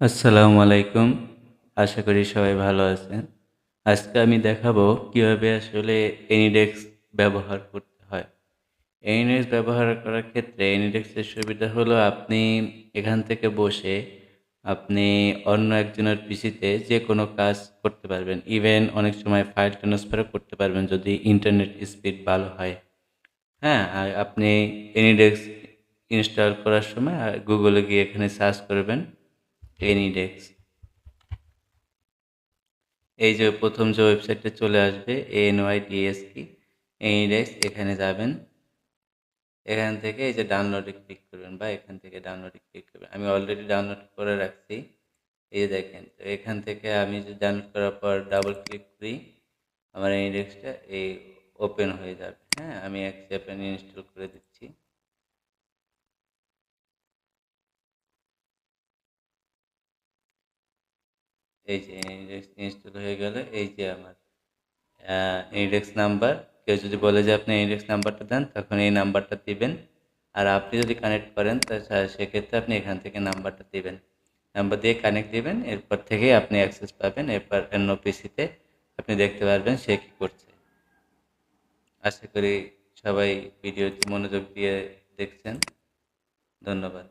আসসালামু আলাইকুম। আশা করি সবাই ভালো আছেন। আজকে আমি দেখাবো কীভাবে আসলে এনিডেক্স ব্যবহার করতে হয়। এনিডেক্স ব্যবহার করার ক্ষেত্রে এনিডেক্সের সুবিধা হলো আপনি এখান থেকে বসে আপনি অন্য একজনের পিসিতে যে কোনো কাজ করতে পারবেন। ইভেন অনেক সময় ফাইল ট্রান্সফারও করতে পারবেন যদি ইন্টারনেট স্পিড ভালো হয়। হ্যাঁ আপনি এনিডেক্স ইনস্টল করার সময় গুগলে গিয়ে এখানে সার্চ করবেন। এনিডেক্স এই যে প্রথম যে ওয়েবসাইটটা চলে আসবে এন ওয়াই ডিএসপি এনিডেক্স এখানে যাবেন। এখান থেকে এই যে ডাউনলোডে ক্লিক করবেন বা এখান থেকে ডাউনলোডে ক্লিক করবেন। আমি অলরেডি ডাউনলোড করে রাখছি। এই দেখেন, তো এখান থেকে আমি যে ডাউনলোড করার পর ডাবল ক্লিক করি, আমার ইন্ডেক্সটা এই ওপেন হয়ে যাবে। হ্যাঁ আমি অ্যাকসেপ্ট ইনস্টল করে দিচ্ছি। এই যে ইন্ডেক্স ইনস্টল হয়ে গেল, এই যে আমার ইন্ডেক্স নাম্বার কেউ যদি বলে যে আপনি ইন্ডেক্স নাম্বারটা দেন, তখন এই নাম্বারটা দিবেন। আর আপনি যদি কানেক্ট করেন, তা সেক্ষেত্রে আপনি এখান থেকে নাম্বারটা দিবেন। নাম্বার দিয়ে কানেক্ট দিবেন, এরপর থেকেই আপনি অ্যাক্সেস পাবেন। এরপর অন্য পিসিতে আপনি দেখতে পারবেন সে কী করছে। আশা করি সবাই ভিডিওটি মনোযোগ দিয়ে দেখছেন। ধন্যবাদ।